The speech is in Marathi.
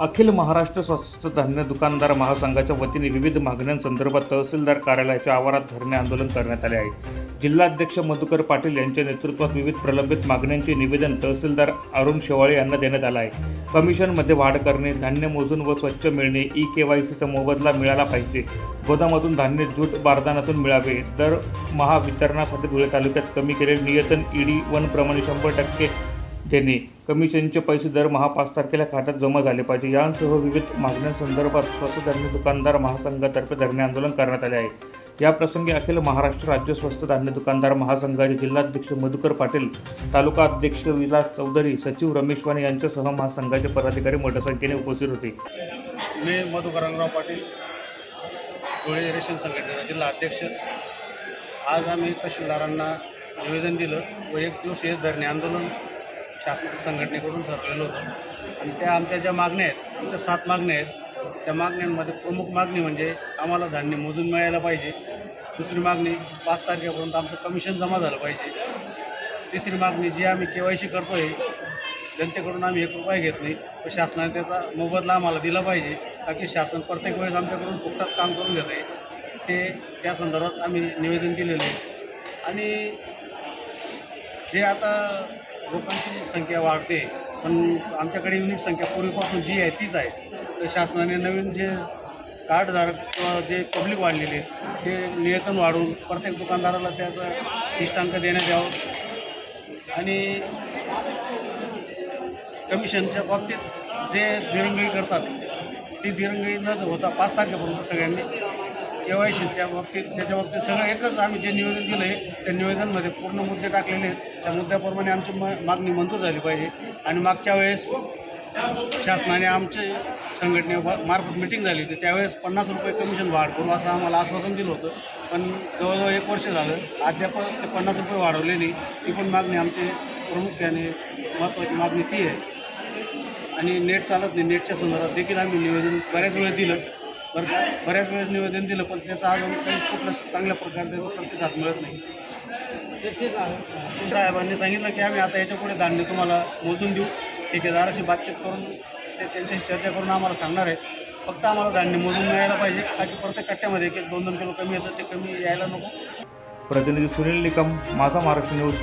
अखिल महाराष्ट्र स्वस्त धान्य दुकानदार महासंघाच्या वतीने विविध मागण्यांसंदर्भात तहसीलदार कार्यालयाच्या आवारात धरणे आंदोलन करण्यात आले आहे. जिल्हाध्यक्ष मधुकर पाटील यांच्या नेतृत्वात विविध प्रलंबित मागण्यांचे निवेदन तहसीलदार अरुण शेवाळे यांना देण्यात आलं आहे. कमिशनमध्ये वाढ करणे धान्य मोजून व स्वच्छ मिळणे ई के वाय सीचा मोबदला मिळाला पाहिजे. गोदामातून धान्य जूट बारदानातून मिळावे. दर महावितरणासाठी धुळे तालुक्यात कमी केलेले नियतन ईडी वन प्रमाणे शंभर टक्के देणे कमिशनचे पैसे दरमहा पाच तारखेला खात्यात जमा झाले पाहिजे. यांसह विविध मागण्यांसंदर्भात स्वस्त धान्य दुकानदार महासंघातर्फे धरणे आंदोलन करण्यात आले आहे. या प्रसंगी अखिल महाराष्ट्र राज्य स्वस्त धान्य दुकानदार महासंघाचे जिल्हाध्यक्ष मधुकर पाटील तालुका अध्यक्ष विलास चौधरी सचिव रमेश वाणी यांच्यासह महासंघाचे पदाधिकारी मोठ्या संख्येने उपस्थित होते. मी मधुकरंगराव पाटील धुळे रेशन संघटनेचा जिल्हा अध्यक्ष. आज आम्ही तहसीलदारांना निवेदन दिलं व एक दिवसीय धरणे आंदोलन शासन संघटनेकडून ठरलेलं होतं. आणि त्या आमच्या ज्या मागण्या आहेत आमच्या सात मागण्या आहेत त्या मागण्यांमध्ये प्रमुख मागणी म्हणजे आम्हाला धान्य मोजून मिळायला पाहिजे. दुसरी मागणी पाच तारखेपर्यंत आमचं कमिशन जमा झालं पाहिजे. तिसरी मागणी जी आम्ही के वाय सी करतो आहे जनतेकडून आम्ही एक रुपया घेत नाही. व शासनाने त्याचा मोबदला आम्हाला दिला पाहिजे. का की शासन प्रत्येक वेळेस आमच्याकडून फुकटात काम करून घेत आहे ते त्या संदर्भात आम्ही निवेदन दिलेलं आहे. आणि जे आता लोकांची संख्या वाढते पण आमच्याकडे युनिक संख्या पूर्वीपासून जी आहे तीच आहे. तर शासनाने नवीन जे कार्डधारक किंवा जे पब्लिक वाढलेले ते नियतन वाढवून प्रत्येक दुकानदाराला त्याचं इष्टांक देण्यात यावं आणि कमिशनच्या बाबतीत जे दिरंगाई करतात ती दिरंगाई न होता पाच तारखेपर्यंत सगळ्यांनी के वाय सीच्या बाबतीत त्याच्या बाबतीत सगळं एकच आम्ही जे निवेदन दिलं आहे त्या निवेदनमध्ये पूर्ण मुद्दे टाकलेले आहेत. त्या मुद्द्याप्रमाणे आमची म मागणी मंजूर झाली पाहिजे. आणि मागच्या वेळेस शासनाने आमचे संघटने मार्फत मिटिंग झाली होती. त्यावेळेस पन्नास रुपये कमिशन वाढ करू असं आम्हाला आश्वासन दिलं होतं. पण जवळजवळ एक वर्ष झालं अद्याप ते पन्नास रुपये वाढवले नाही. ती पण मागणी आमची प्रामुख्याने महत्त्वाची मागणी ती आहे. आणि नेट चालत नाही. नेटच्या संदर्भात देखील आम्ही निवेदन बऱ्याच वेळेस दिलं. बरं बऱ्याच वेळेस निवेदन दिलं पण त्याचा अजून काही कुठलं चांगल्या प्रकारे त्याचा प्रतिसाद मिळत नाही. साहेबांनी सांगितलं की आम्ही आता याच्यापुढे धान्य तुम्हाला मोजून देऊ. ठेकेदाराशी बातचीत करून ते त्यांच्याशी चर्चा करून आम्हाला सांगणार आहेत. फक्त आम्हाला धान्य मोजून मिळायला पाहिजे. बाकी प्रत्येक कट्ट्यामध्ये एक दोन दोन किलो कमी येतं ते कमी यायला नको. प्रतिनिधी सुनील निकम माझा महाराष्ट्र न्यूज